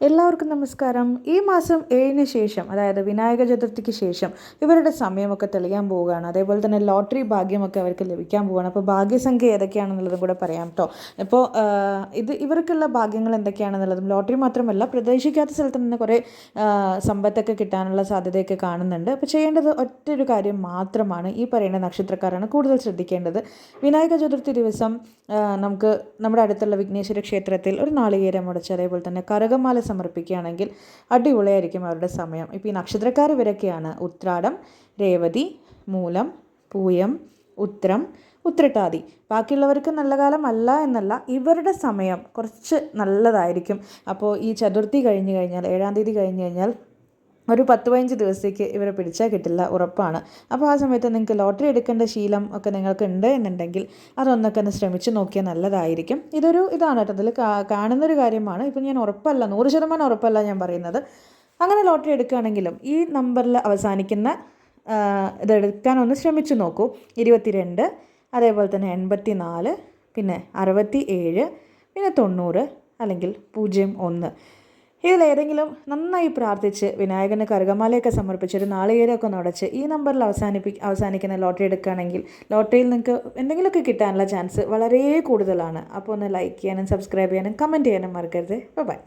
എല്ലാവർക്കും നമസ്കാരം. ഈ മാസം ഏഴിന് ശേഷം അതായത് വിനായക ചതുർത്ഥിക്ക് ശേഷം ഇവരുടെ സമയമൊക്കെ തെളിയാൻ പോവുകയാണ്. അതേപോലെ തന്നെ ലോട്ടറി ഭാഗ്യമൊക്കെ അവർക്ക് ലഭിക്കാൻ പോവുകയാണ്. അപ്പോൾ ഭാഗ്യസംഖ്യ ഏതൊക്കെയാണെന്നുള്ളതും കൂടെ പറയാം കേട്ടോ ഇപ്പോൾ ഇത് ഇവർക്കുള്ള ഭാഗ്യങ്ങൾ എന്തൊക്കെയാണെന്നുള്ളതും ലോട്ടറി മാത്രമല്ല പ്രതീക്ഷിക്കാത്ത സ്ഥലത്ത് നിന്ന് കുറേ സമ്പത്തൊക്കെ കിട്ടാനുള്ള സാധ്യതയൊക്കെ കാണുന്നുണ്ട്. അപ്പോൾ ചെയ്യേണ്ടത് ഒറ്റ ഒരു കാര്യം മാത്രമാണ് ഈ പറയുന്ന നക്ഷത്രക്കാരാണ് കൂടുതൽ ശ്രദ്ധിക്കേണ്ടത്. വിനായക ചതുർത്ഥി ദിവസം നമുക്ക് നമ്മുടെ അടുത്തുള്ള വിഘ്നേശ്വര ക്ഷേത്രത്തിൽ ഒരു നാളികേരം മുടച്ച് അതേപോലെ തന്നെ കരകമാല സമർപ്പിക്കുകയാണെങ്കിൽ അടിപൊളിയായിരിക്കും അവരുടെ സമയം. ഇപ്പോൾ ഈ നക്ഷത്രക്കാർ ഇവരൊക്കെയാണ്. ഉത്രാടം രേവതി മൂലം പൂയം ഉത്രം ഉത്രട്ടാതി. ബാക്കിയുള്ളവർക്ക് നല്ല കാലമല്ല എന്നല്ല ഇവരുടെ സമയം കുറച്ച് നല്ലതായിരിക്കും. അപ്പോൾ ഈ ചതുർത്ഥി കഴിഞ്ഞ് കഴിഞ്ഞാൽ ഏഴാം തീയതി കഴിഞ്ഞ് കഴിഞ്ഞാൽ ഒരു പത്ത് പതിനഞ്ച് ദിവസത്തേക്ക് ഇവരെ പിടിച്ചാൽ കിട്ടില്ല ഉറപ്പാണ്. അപ്പോൾ ആ സമയത്ത് നിങ്ങൾക്ക് ലോട്ടറി എടുക്കേണ്ട ശീലം ഒക്കെ നിങ്ങൾക്ക് ഉണ്ട് എന്നുണ്ടെങ്കിൽ അതൊന്നൊക്കെ ഒന്ന് ശ്രമിച്ച് നോക്കിയാൽ നല്ലതായിരിക്കും. ഇതൊരു ഇതാണ് കേട്ടോ. അതിൽ കാണുന്നൊരു കാര്യമാണ്. ഇപ്പം ഞാൻ ഉറപ്പല്ല നൂറ് ശതമാനം ഉറപ്പല്ല ഞാൻ പറയുന്നത്. അങ്ങനെ ലോട്ടറി എടുക്കുകയാണെങ്കിലും ഈ നമ്പറിൽ അവസാനിക്കുന്ന ഇതെടുക്കാനൊന്ന് ശ്രമിച്ചു നോക്കൂ. ഇരുപത്തിരണ്ട് അതേപോലെ തന്നെ എൺപത്തി നാല് പിന്നെ അറുപത്തി ഏഴ് പിന്നെ തൊണ്ണൂറ് അല്ലെങ്കിൽ പൂജ്യം ഒന്ന്. ഇതിലേതെങ്കിലും നന്നായി പ്രാർത്ഥിച്ച് വിനായകന് കറുകമാലയൊക്കെ സമർപ്പിച്ച് ഒരു നാളികേരമൊക്കെ നടച്ച് ഈ നമ്പറിൽ അവസാനിപ്പി അവസാനിക്കുന്ന ലോട്ടറി എടുക്കുകയാണെങ്കിൽ ലോട്ടറിയിൽ നിങ്ങൾക്ക് എന്തെങ്കിലുമൊക്കെ കിട്ടാനുള്ള ചാൻസ് വളരെ കൂടുതലാണ്. അപ്പോൾ ഒന്ന് ലൈക്ക് ചെയ്യാനും സബ്സ്ക്രൈബ് ചെയ്യാനും കമന്റ് ചെയ്യാനും മറക്കരുത്. ബൈ